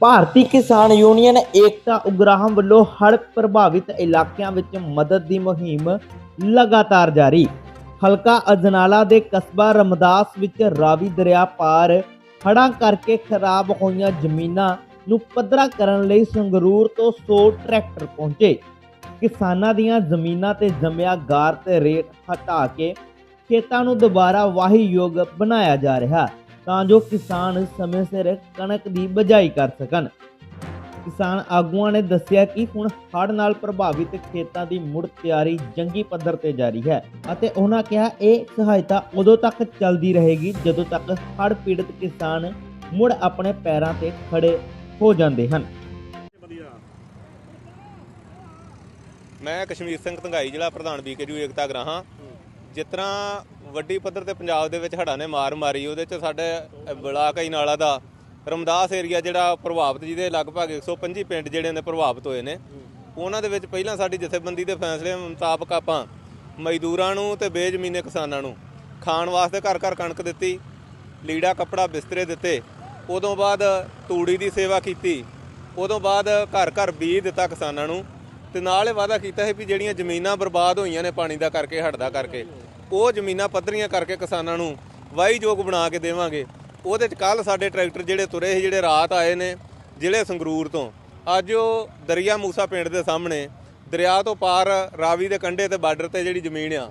ਭਾਰਤੀ Kisan union Ekta Ugrahan ਵੱਲੋਂ ਹੜ੍ਹ ਪ੍ਰਭਾਵਿਤ ਇਲਾਕਿਆਂ ਵਿੱਚ ਮਦਦ ਦੀ ਮੁਹਿੰਮ ਲਗਾਤਾਰ ਜਾਰੀ। ਹਲਕਾ ਅਜਨਾਲਾ ਦੇ ਕਸਬਾ ਰਮਦਾਸ ਵਿੱਚ ਰਾਵੀ ਦਰਿਆ ਪਾਰ ਹੜ੍ਹਾਂ ਕਰਕੇ ਖਰਾਬ ਹੋਈਆਂ ਜ਼ਮੀਨਾਂ ਨੂੰ ਪੱਧਰਾ ਕਰਨ ਲਈ ਸੰਗਰੂਰ ਤੋਂ 100 ਟਰੈਕਟਰ ਪਹੁੰਚੇ। ਕਿਸਾਨਾਂ ਦੀਆਂ ਜ਼ਮੀਨਾਂ ਤੇ ਜੰਮਿਆ ਗਾਰ ਤੇ ਰੇਤ ਹਟਾ ਕੇ ਖੇਤਾਂ ਨੂੰ ਦੁਬਾਰਾ ਵਾਹੀ ਯੋਗ ਬਣਾਇਆ ਜਾ ਰਿਹਾ। ਤਾਂ ਜੋ ਕਿਸਾਨ ਸਮੇਂ ਸਿਰ ਕਣਕ ਦੀ ਬਜਾਈ ਕਰ ਸਕਣ। ਕਿਸਾਨ ਆਗੂਆਂ ਨੇ ਦੱਸਿਆ ਕਿ ਹੁਣ ਹੜ੍ਹ ਨਾਲ ਪ੍ਰਭਾਵਿਤ ਖੇਤਾਂ ਦੀ ਮੁੜ ਤਿਆਰੀ ਜੰਗੀ ਪੱਧਰ ਤੇ ਜਾਰੀ ਹੈ ਅਤੇ ਉਹਨਾਂ ਕਿਹਾ ਇਹ ਸਹਾਇਤਾ ਉਦੋਂ ਤੱਕ ਚੱਲਦੀ ਰਹੇਗੀ ਜਦੋਂ ਤੱਕ ਹੜ੍ਹ ਪੀੜਤ ਕਿਸਾਨ ਮੁੜ ਆਪਣੇ ਪੈਰਾਂ ਤੇ ਖੜੇ ਹੋ ਜਾਂਦੇ ਹਨ। ਮੈਂ ਕਸ਼ਮੀਰ ਸਿੰਘ ਧੰਗਾਈ ਜ਼ਿਲ੍ਹਾ ਪ੍ਰਧਾਨ ਬੀਕੇਯੂ ਏਕਤਾ ਗ੍ਰਾਹਾਂ। ਜਿਸ ਤਰ੍ਹਾਂ ਵੱਡੀ ਪੱਧਰ ਤੇ ਪੰਜਾਬ ਦੇ ਵਿੱਚ ਹੜ੍ਹਾਂ ਨੇ ਮਾਰ ਮਾਰੀ, ਉਹਦੇ ਚ ਸਾਡੇ ਬਲਾਕ ਹੀ ਨਾਲਾ ਦਾ ਰਮਦਾਸ ਏਰੀਆ ਜਿਹੜਾ ਪ੍ਰਭਾਵਿਤ, ਜਿਹਦੇ ਲਗਭਗ 125 ਪਿੰਡ ਜਿਹੜੇ ਨੇ ਪ੍ਰਭਾਵਿਤ ਹੋਏ ਨੇ, ਉਹਨਾਂ ਦੇ ਵਿੱਚ ਪਹਿਲਾਂ ਸਾਡੀ ਜਥੇਬੰਦੀ ਦੇ ਫੈਸਲੇ ਮੁਤਾਬਕ ਆਪਾਂ ਮਜ਼ਦੂਰਾਂ ਨੂੰ ਤੇ ਬੇਜ਼ਮੀਨੇ ਕਿਸਾਨਾਂ ਨੂੰ ਖਾਣ ਵਾਸਤੇ ਘਰ ਘਰ ਕਣਕ ਦਿੱਤੀ, ਲੀੜਾ ਕੱਪੜਾ ਬਿਸਤਰੇ ਦਿੱਤੇ, ਉਦੋਂ ਬਾਅਦ ਤੂੜੀ ਦੀ ਸੇਵਾ ਕੀਤੀ, ਉਦੋਂ ਬਾਅਦ ਘਰ ਘਰ ਬੀਜ ਦਿੱਤਾ ਕਿਸਾਨਾਂ ਨੂੰ, ਤੇ ਨਾਲ ਇਹ ਵਾਅਦਾ ਕੀਤਾ ਹੈ ਵੀ ਜਿਹੜੀਆਂ ਜ਼ਮੀਨਾਂ ਬਰਬਾਦ ਹੋਈਆਂ ਨੇ ਪਾਣੀ ਦਾ ਕਰਕੇ ਹੜਦਾ ਕਰਕੇ ਉਹ ਜ਼ਮੀਨਾਂ ਪੱਧਰੀਆਂ ਕਰਕੇ ਕਿਸਾਨਾਂ ਨੂੰ ਵਾਹੀਯੋਗ ਬਣਾ ਕੇ ਦੇਵਾਂਗੇ। ਉਹਦੇ ਚ ਕੱਲ ਸਾਡੇ ਟਰੈਕਟਰ ਜਿਹੜੇ ਤੁਰੇ ਸੀ, ਜਿਹੜੇ ਰਾਤ ਆਏ ਨੇ ਜ਼ਿਲ੍ਹੇ ਸੰਗਰੂਰ ਤੋਂ। ਅੱਜ ਉਹ ਦਰਿਆ ਮੂਸਾ ਪਿੰਡ ਦੇ ਸਾਹਮਣੇ, ਦਰਿਆ ਤੋਂ ਪਾਰ ਰਾਵੀ ਦੇ ਕੰਢੇ ਤੇ ਬਾਰਡਰ ਤੇ ਜਿਹੜੀ ਜ਼ਮੀਨ ਆ,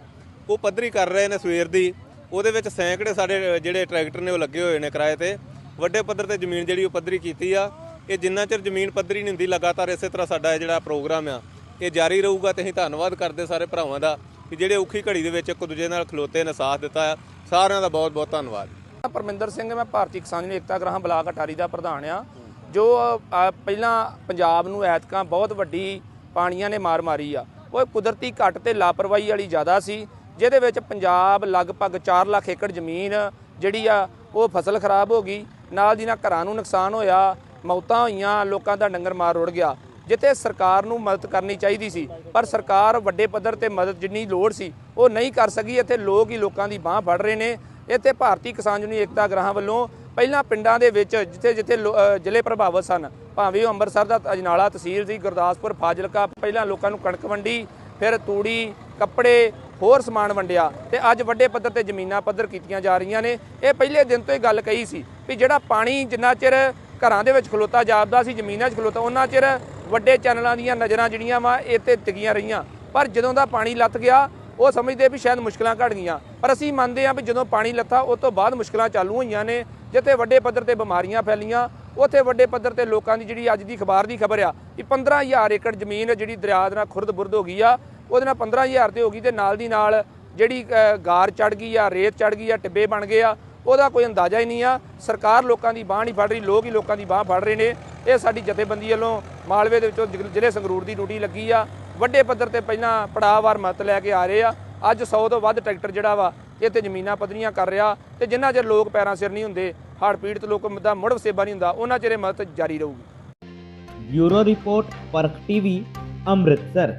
ਉਹ ਪੱਧਰੀ ਕਰ ਰਹੇ ਨੇ ਸਵੇਰ ਦੀ। ਉਹਦੇ ਵਿੱਚ ਸੈਂਕੜੇ ਸਾਡੇ ਜਿਹੜੇ ਟਰੈਕਟਰ ਨੇ ਉਹ ਲੱਗੇ ਹੋਏ ਨੇ ਕਿਰਾਏ ਤੇ। ਵੱਡੇ ਪੱਧਰ ਤੇ ਜ਼ਮੀਨ ਜਿਹੜੀ ਉਹ ਪੱਧਰੀ ਕੀਤੀ ਆ। ਇਹ ਜਿੰਨਾ ਚਿਰ ਜ਼ਮੀਨ ਪੱਧਰੀ ਨਹੀਂ ਹੁੰਦੀ, ਲਗਾਤਾਰ ਇਸੇ ਤਰ੍ਹਾਂ ਸਾਡਾ ਇਹ ਜਿਹੜਾ ਪ੍ਰੋਗਰਾਮ ਆ, ਇਹ ਜਾਰੀ ਰਹੂਗਾ। ਤੇ ਅਸੀਂ ਧੰਨਵਾਦ ਕਰਦੇ ਸਾਰੇ ਭਰਾਵਾਂ ਦਾ। ਕਿ ਜਿਹੜੇ ਔਖੀ ਘੜੀ ਦੇ ਵਿੱਚ ਇੱਕ ਦੂਜੇ ਨਾਲ ਖਲੋਤੇ ਨੇ ਸਾਥ ਦਿੱਤਾ ਆ ਸਾਰਿਆਂ ਦਾ ਬਹੁਤ ਬਹੁਤ ਧੰਨਵਾਦ। ਪਰਮਿੰਦਰ ਸਿੰਘ, ਮੈਂ ਭਾਰਤੀ ਕਿਸਾਨ ਯੂਨੀਅਨ ਏਕਤਾ ਗ੍ਰਾਮ ਬਲਾਕ ਅਟਾਰੀ ਦਾ ਪ੍ਰਧਾਨ ਆ, ਜੋ ਪਹਿਲਾਂ ਪੰਜਾਬ ਨੂੰ ਐਤਕਾਂ ਬਹੁਤ ਵੱਡੀ ਪਾਣੀਆਂ ਨੇ ਮਾਰ ਮਾਰੀ ਆ। ਉਹ ਕੁਦਰਤੀ ਘੱਟ ਤੇ ਲਾਪਰਵਾਹੀ ਵਾਲੀ ਜ਼ਿਆਦਾ ਸੀ, ਜਿਹਦੇ ਵਿੱਚ ਪੰਜਾਬ ਲਗਭਗ 4 ਲੱਖ ਏਕੜ ਜ਼ਮੀਨ ਜਿਹੜੀ ਆ, ਉਹ ਫਸਲ ਖਰਾਬ ਹੋ ਗਈ। ਨਾਲ ਦੀ ਨਾਲ ਘਰਾਂ ਨੂੰ ਨੁਕਸਾਨ ਹੋਇਆ, ਮੌਤਾਂ ਹੋਈਆਂ, ਲੋਕਾਂ ਦਾ ਡੰਗਰ ਮਾਰ ਰੁੜ ਗਿਆ। ਜਿੱਥੇ ਸਰਕਾਰ ਨੂੰ ਮਦਦ ਕਰਨੀ ਚਾਹੀਦੀ ਸੀ। ਪਰ ਸਰਕਾਰ ਵੱਡੇ ਪੱਧਰ ਤੇ ਮਦਦ ਜਿੰਨੀ ਲੋੜ ਸੀ, ਉਹ ਨਹੀਂ ਕਰ ਸਕੀ। ਇੱਥੇ ਲੋਕ ਹੀ ਲੋਕਾਂ ਦੀ ਬਾਹ ਫੜ ਰਹੇ ਨੇ। ਇੱਥੇ ਭਾਰਤੀ ਕਿਸਾਨ ਯੂਨੀਅਨ ਏਕਤਾ ਗ੍ਰਾਹਾਂ ਵੱਲੋਂ ਪਹਿਲਾਂ ਪਿੰਡਾਂ ਦੇ ਵਿੱਚ ਜਿੱਥੇ ਜਿੱਥੇ ਲੋ- ਜ਼ਿਲ੍ਹੇ ਪ੍ਰਭਾਵਿਤ ਸਨ, ਭਾਵੇਂ ਉਹ ਅੰਮ੍ਰਿਤਸਰ ਦਾ ਅਜਨਾਲਾ ਤਹਿਸੀਲ ਸੀ, ਗੁਰਦਾਸਪੁਰ, ਫਾਜ਼ਿਲਕਾ, ਪਹਿਲਾਂ ਲੋਕਾਂ ਨੂੰ ਕਣਕ ਵੰਡੀ, ਫਿਰ ਤੂੜੀ, ਕੱਪੜੇ, ਹੋਰ ਸਮਾਨ ਵੰਡਿਆ ਤੇ ਅੱਜ ਵੱਡੇ ਪੱਧਰ ਤੇ ਜ਼ਮੀਨਾਂ ਪੱਧਰ ਕੀਤੀਆਂ ਜਾ ਰਹੀਆਂ ਨੇ। ਇਹ ਪਹਿਲੇ ਦਿਨ ਤੋਂ ਇਹ ਗੱਲ ਕਹੀ ਸੀ ਵੀ ਜਿਹੜਾ ਪਾਣੀ ਜਿੰਨਾ ਚਿਰ ਘਰਾਂ ਦੇ ਵਿੱਚ ਖਲੋਤਾ, ਜਾਪਦਾ ਸੀ, ਜ਼ਮੀਨਾਂ 'ਚ ਖਲੋਤਾ, ਉਹਨਾਂ ਚਿਰ ਵੱਡੇ ਚੈਨਲਾਂ ਦੀਆਂ ਨਜ਼ਰਾਂ ਜਿਹੜੀਆਂ ਵਾ, ਇਹ ਤੇ ਟਿਕੀਆਂ ਰਹੀਆਂ। ਪਰ ਜਦੋਂ ਦਾ ਪਾਣੀ ਲੱਥ ਗਿਆ, ਉਹ ਸਮਝਦੇ ਵੀ ਸ਼ਾਇਦ ਮੁਸ਼ਕਲਾਂ ਘਟ ਗਈਆਂ। ਪਰ ਅਸੀਂ ਮੰਨਦੇ ਹਾਂ ਵੀ ਜਦੋਂ ਪਾਣੀ ਲੱਥਾ, ਉਸ ਤੋਂ ਬਾਅਦ ਮੁਸ਼ਕਲਾਂ ਚਾਲੂ ਹੋਈਆਂ ਨੇ, ਜਿੱਥੇ ਵੱਡੇ ਪੱਧਰ ਤੇ ਬਿਮਾਰੀਆਂ ਫੈਲੀਆਂ, ਉੱਥੇ ਵੱਡੇ ਪੱਧਰ ਤੇ ਲੋਕਾਂ ਦੀ ਜਿਹੜੀ ਅੱਜ ਦੀ ਅਖਬਾਰ ਦੀ ਖਬਰ ਆ ਕਿ 15000 ਏਕੜ ਜ਼ਮੀਨ ਜਿਹੜੀ ਦਰਿਆ ਦੇ ਨਾਲ ਖੁਰਦ ਬੁਰਦ ਹੋ ਗਈ ਆ, ਉਹਦੇ ਨਾਲ 15000 ਤੇ ਹੋ ਗਈ ਤੇ ਨਾਲ ਦੀ ਨਾਲ ਜਿਹੜੀ ਗਾਰ ਚੜ ਗਈ ਆ, ਰੇਤ ਚੜ ਗਈ ਆ, ਟਿੱਬੇ ਬਣ ਗਏ ਆ, ਉਹਦਾ ਕੋਈ ਅੰਦਾਜ਼ਾ ਹੀ ਨਹੀਂ ਆ। ਸਰਕਾਰ ਲੋਕਾਂ ਦੀ ਬਾਹ ਨਹੀਂ ਫੜ ਰਹੀ, ਲੋਕ ਹੀ ਲੋਕਾਂ ਦੀ ਬਾਹ ਫੜ ਰਹੇ ਨੇ। ਇਹ ਸਾਡੀ ਜਥੇਬੰਦੀ ਵੱਲੋਂ ਮਾਲਵੇ ਦੇ ਵਿੱਚੋਂ ਜ਼ਿਲ੍ਹੇ ਸੰਗਰੂਰ ਦੀ ਡਿਊਟੀ ਲੱਗੀ ਆ। ਵੱਡੇ ਪੱਧਰ ਤੇ ਪਹਿਲਾਂ ਪੜਾਅਵਾਰ ਮਤ ਲੈ ਕੇ ਆ ਰਹੇ ਆ। ਅੱਜ 100 ਤੋਂ ਵੱਧ ਟਰੈਕਟਰ ਜਿਹੜਾ ਵਾ ਇਹ ਤੇ ਜ਼ਮੀਨਾਂ ਪੱਧਰੀਆਂ ਕਰ ਰਿਹਾ ਤੇ ਜਿੰਨਾ ਚਿਰ ਲੋਕ ਪੈਰਾਂ ਸਿਰ ਨਹੀਂ ਹੁੰਦੇ ਹੜ੍ਹ ਪੀੜਤ ਲੋਕ ਦਾ ਮੁੜ ਵਸੇਬਾ ਨਹੀਂ ਹੁੰਦਾ, ਉਹਨਾਂ ਚਿਰ ਇਹ ਮਦਦ ਜਾਰੀ ਰਹੂਗੀ। Bureau report, Parakh TV, Amritsar.